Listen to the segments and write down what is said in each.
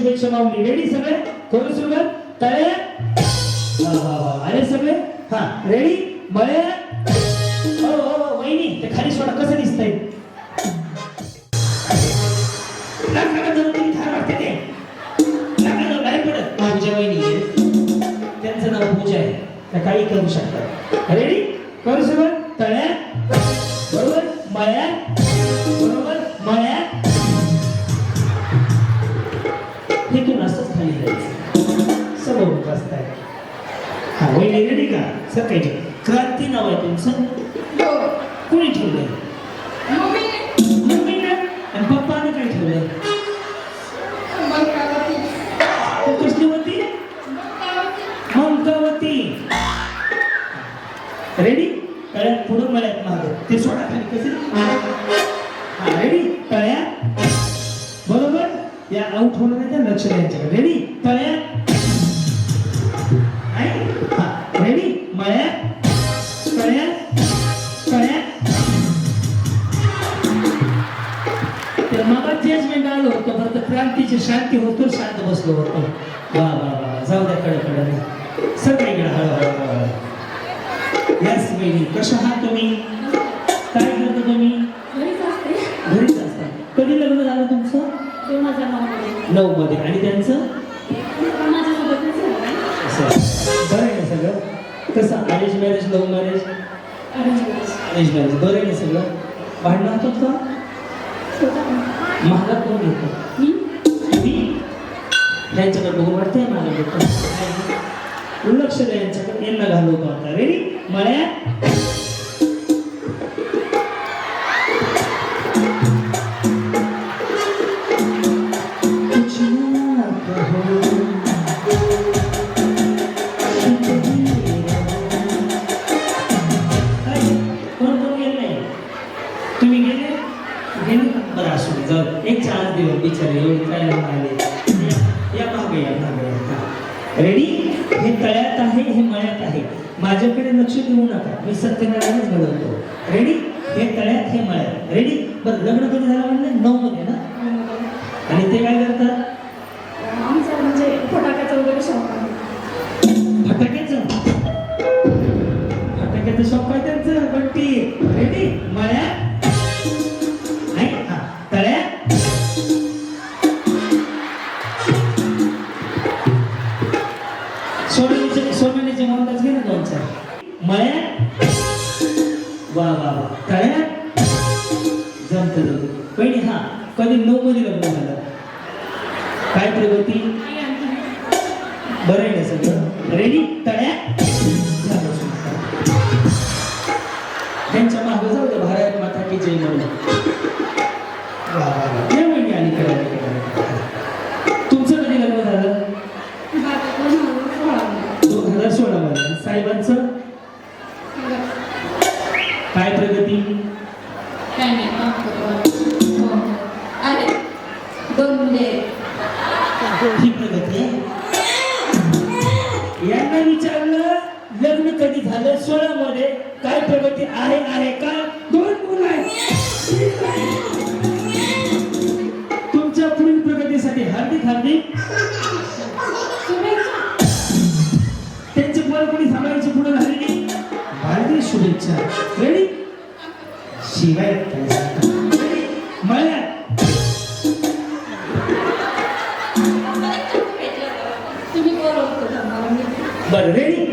शुभेच्छा माऊली रेडी सगळे? करू. सुरुवात तळे अरे सगळे? हा. रेडी मळे. हो, हो, हो. वहिनी ते खाली सोडा. कसं दिसतंय? त्यांचं नाव पूजा आहे. त्या काही करू शकतात. रेडी करू सुरुवात तळ्या बरोबर? मळ्या बरोबर? मळ्या वहिनी रेडी का सकाळची क्रांती नाव आहे तुमचं कोणी ठेवलंय मम्मीनं आणि पप्पानं काय ठेवलंय तो ममतावती रेडी तळ्यात पुढं मला माग ते सोडा खाली कसे रेडी तळ्यात बरोबर या आऊट होणार नाही लक्ष द्यायचं. रेडी तळ्यात शांती होतो शांत बसलो होतो. वा वा वा जाऊ द्या कडे कडे सगळीकडे हळू हळू हळू यस वहिनी कशा आहात तुम्ही? काय करता तुम्ही? घरीच असता. कधी लग्न झालं तुमचं? नऊ मध्ये आणि त्यांचं? बरं आहे ना सगळं? कसं? Arrange marriage love marriage arrange marriage बरं आहे ना सगळं? भांडणं होतात का? महागात कोण घेतो? मी? यांच्याकडे बघून वाटतंय माझ्याकडे लक्ष द्या यांच्याकडे यांना घालवतो आता रेडी मळ्या रेडी हे तळ्यात आहे हे मळ्यात आहे. माझ्याकडे लक्ष देऊ नका. मी सत्यनारायणच घडवतो रेडी हे तळ्यात हे मळ्यात रेडी बरं लग्न कधी झालं म्हणलं? नऊ मध्ये ना? आणि ते काय करतात? फटाक्याचं फटाक्याचं? शॉप जमतं जमत पहिली हा कधी नऊ मध्ये लग्न झालं? काय प्रगती? बरं आहे सगळं रेडी तळ्या त्यांच्या मागे जाऊ दे भारत माता की जय म्हणून. लग्न कधी झालं सोळा मध्ये काय प्रगती आहे आहे का? दोन मुलं आहेत. तुमच्या पुढील प्रगतीसाठी हार्दिक हार्दिक. त्यांची पोरं कोणी सांभाळायची पुढे झालेली? हार्दिक शुभेच्छा. रेडी शिवाय बरोबर बरं रेडी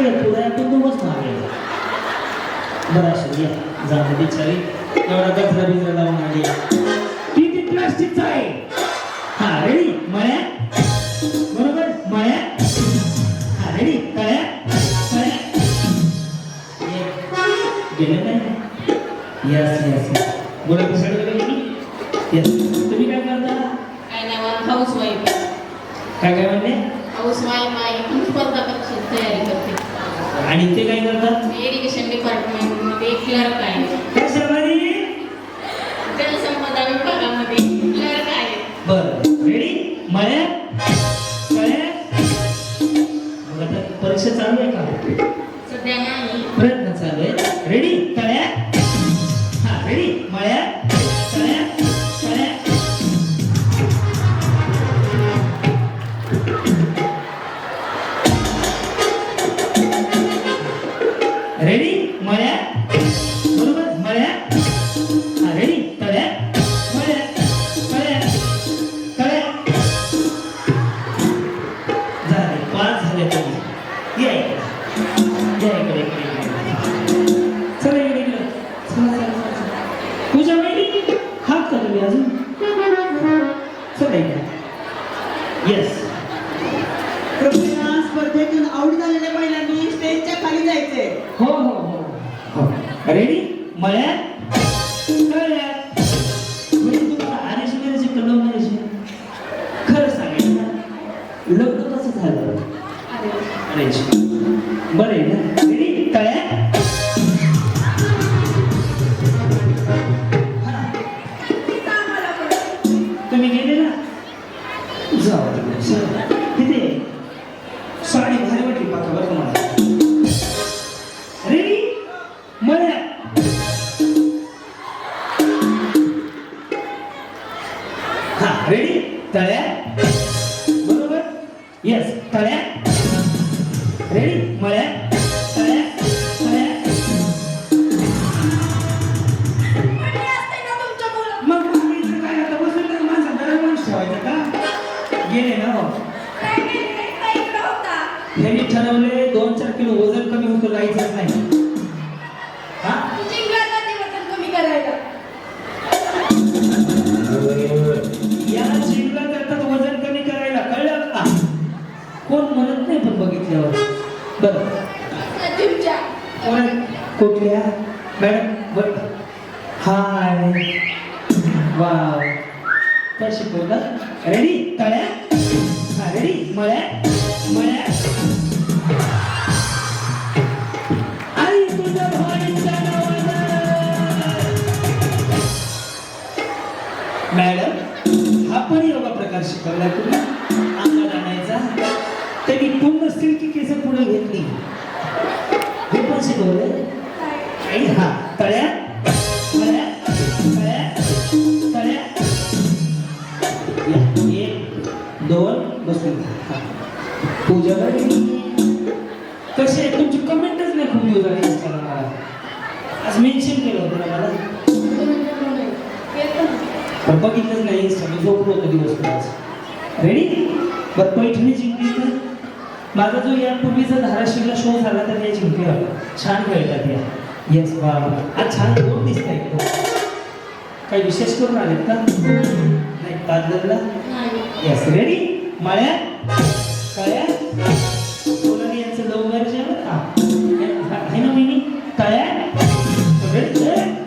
सगळं पुढे दोघच मागे बरं असं या जाऊ बिचारी. एवढा गजरा बिजरा लावून आली. ती ती प्लास्टिकचा आहे. हा रेडी मळ्या? बरोबर? मळ्या? हा रेडी तळ्या? तळ्या गेलं काय? यस यस बोला तुम्ही? काय करता? काय नाही हाऊस वाईफ काय काय म्हणले? आणि ते काय करतात? एज्युकेशन डिपार्टमेंटमध्ये क्लर्क आहे. कशामध्ये? जलसंपदा विभागामध्ये क्लर्क आहे. बर रेडी मळ्या कळ्या मग आता परीक्षा चालू आहे का? सध्या नाही. येस कृपया स्पर्धेतून आऊट झालेले पहिल्यांनी स्टेजच्या खाली जायचे हो हो हो. हो. रेडी मळ्यात? तळ्यात? म्हणजे तुम्हाला आरेश मेरेशी कलम मेरेशी खरं सांगेल ना लग्न कसं झालं? अरेश बरं आहे ना. रेडी रेडी तळ्यात बरोबर? येस तळ्यात रेडी मळ्यात तळ्यात तळ्यात मग आम्ही इकडे काय आता बसून तर माणसं दररोज माणूस ठेवायचं का? गेले ना हो. त्यांनी ठरवले दोन चार किलो वजन कमी होतं लाईचंच नाही. म्हणत नाही पण बघितल्यावर बरं. कोण? कुठल्या? मॅडम बर हाय. वा काय शिकवलं रेडी तळ्या? रेडी मळ्या? मळ्या? मॅडम हा पण योगा प्रकार शिकवलाय तुम्ही त्यांनी नसतील की केस पुढे घेतली. हे पण शिकवलं आई हा तळ्या. तळ्या. तळ्या. तळ्या. एक दोन बसून. पूजा कसे तुमची कमेंटच नाही खूप दिवस झाले आज मेन्शन केलं होतं ना मला. बघितलंच नाही इंस्टा मी झोपलो होतो दिवस रेडी बरं पैठणी जिंकली तर. माझा जो यापूर्वीचा धाराशिवला शो झाला तर या जिंकल्या छान खेळतात या येस वा आज छान कोण दिसत आहे काही विशेष करून आलेत का? नाही पार्लरला येस रेडी माळ्या? कळ्या? कोणाने यांचं लव्ह मॅरेज आहे बरं का? आहे ना मिनी तळ्या?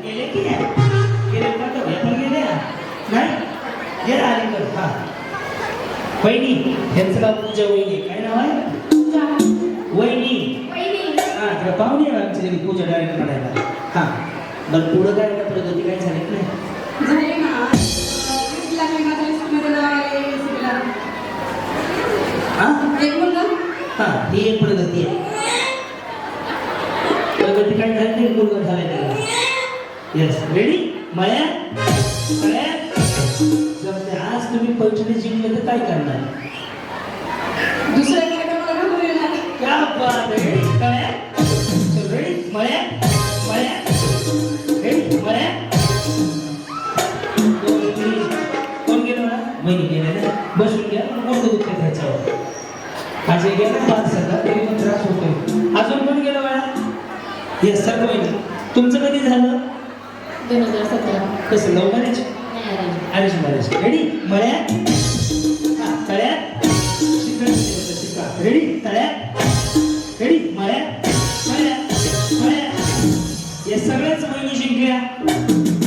गेले की गेले का? तर पण गेले? नाही? गेले हा. वहिनी यांचं नाव पूजा वहिनी घरी पूजा डायरेक्ट करायला हा. बरं पुढं काय प्रगती काय झाली नाही? हा? एक प्रगती आहे. प्रगती काय झाली मुलगा त्याला येस रेडी मळ्या जर आज तुम्ही पैठणी जिंकले तर काय करणार? क्या गेले पाच सगळं तरी पण त्रास होतोय. अजून कोण गेलं मला येस सगळं महिने तुमचं कधी झालं? दोन हजार सतरा. कसं love marriage arrange marriage ready मळ्या हा तळ्या शिका रेडी तळ्या रेडी मळ्या मळ्या मळ्या हे सगळ्याच महिने जिंकल्या